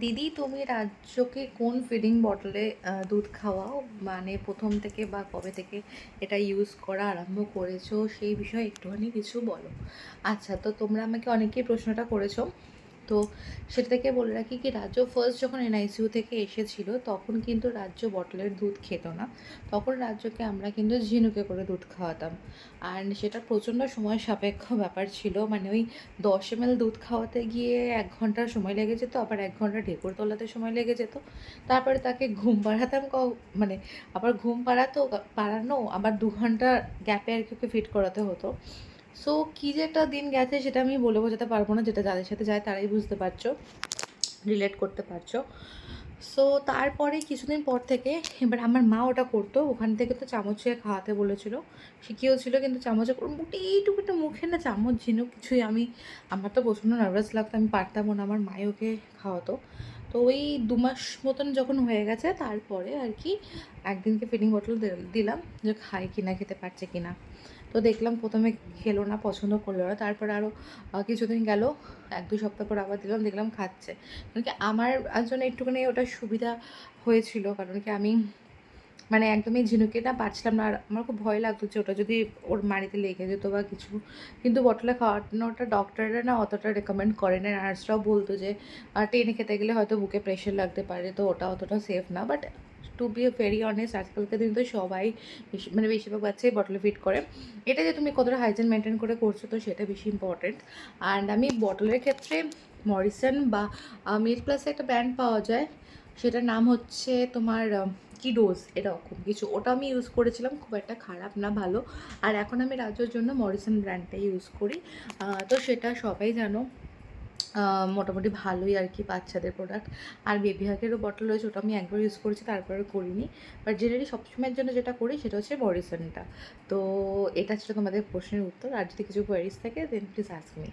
দিদি, তুমি রাজ্যকে কোন ফিডিং বটলে দুধ খাওয়াও? মানে প্রথম থেকে বা কবে থেকে এটা ইউজ করা আরম্ভ করেছ? সেই বিষয়ে একটুখানি কিছু বলো। আচ্ছা তো তোমরা আমাকে অনেকেই প্রশ্নটা করেছ। তো সেটা থেকে বলে রাখি কি, রাজ্য ফার্স্ট যখন এনআইসিউ থেকে এসেছিল, তখন কিন্তু রাজ্য বটলের দুধ খেত না। তখন রাজ্যকে আমরা কিন্তু ঝিনুকে করে দুধ খাওয়াতাম। আর সেটা প্রচণ্ড সময় সাপেক্ষ ব্যাপার ছিল। মানে ওই দশ এম দুধ খাওয়াতে গিয়ে এক ঘণ্টার সময় লেগে যেত, আবার এক ঘণ্টা ঢেকুর তোলাতে সময় লেগে যেত। তারপরে তাকে ঘুম পাড়াতাম ক- মানে আবার ঘুম পাড়াতো, পাড়ানো, আবার দু ঘণ্টা গ্যাপে আর কি ওকে ফিট করাতে হতো। সো কী যে একটা দিন গেছে সেটা আমি বলে বোঝাতে পারব না, যেটা যাদের সাথে যায় তারাই বুঝতে পারছ রিলেট করতে পারছ। সো তারপরে কিছুদিন পর থেকে এবার আমার মা ওটা করতো, ওখান থেকে তো চামচ চামচে খাওয়াতে বলেছিল, শিখিয়েও ছিল, কিন্তু চামচে মোটে এইটুকু একটা মুখে না চামচ ঝিনুক কিছুই আমি, আমার তো প্রচণ্ড নার্ভাস লাগতো, আমি পারতামও না, আমার মাই ওকে খাওয়াতো। তো ওই দু মাস মতন যখন হয়ে গেছে, তারপরে আর কি একদিনকে ফিডিং বটল দিলাম, যে খায় কিনা, খেতে পারছে কিনা। তো দেখলাম প্রথমে খেলো না, পছন্দ করল না। তারপর আরও কিছুদিন গেল, এক দু সপ্তাহ পর আবার দিলাম, দেখলাম খাচ্ছে। কারণ কি আমার জন্য একটুখানি ওটা সুবিধা হয়েছিল, কারণ কি আমি মানে একদমই ঝিনুকে না পারছিলাম না। আর আমার খুব ভয় লাগতো যে ওটা যদি ওর মাড়িতে লেগে যেত বা কিছু। কিন্তু বটলে খাওয়ানোটা ডক্টররা না অতটা রেকমেন্ড করে না নার্সরাও বলতো যে টেনে খেতে গেলে হয়তো বুকে প্রেশার লাগতে পারে, তো ওটা অতটা সেফ না। But to be very honest আজকালকার দিন তো সবাই মানে বেশিরভাগ বাচ্চাই বটলে ফিট করে। এটা যে তুমি কতটা হাইজিন মেনটেন করে করছ তো সেটা বেশি ইম্পর্টেন্ট অ্যান্ড আমি বটলের ক্ষেত্রে মরিসন বা মিড প্লাসে একটা ব্র্যান্ড পাওয়া যায়। সেটার নাম হচ্ছে তোমার কি ডোজ এরকম কিছু। ওটা আমি ইউজ করেছিলাম, খুব একটা খারাপ না, ভালো। আর এখন আমি রাজ্যর জন্য মরিসন ব্র্যান্ডটাই ইউজ করি। তো সেটা সবাই জানো মোটামুটি ভালোই আর কি বাচ্চাদের প্রোডাক্ট আর বেবি হাগেরও বটল রয়েছে, ওটা আমি একবার ইউজ করেছি, তারপরে করিনি। বাট জেনারেলি সবসময়ের জন্য যেটা করি, সেটা হচ্ছে মরিসনটা তো এটা ছিল তোমাদের প্রশ্নের উত্তর। আর যদি কিছু কোয়ারিজ থাকে দেন প্লিজ আস্ক মি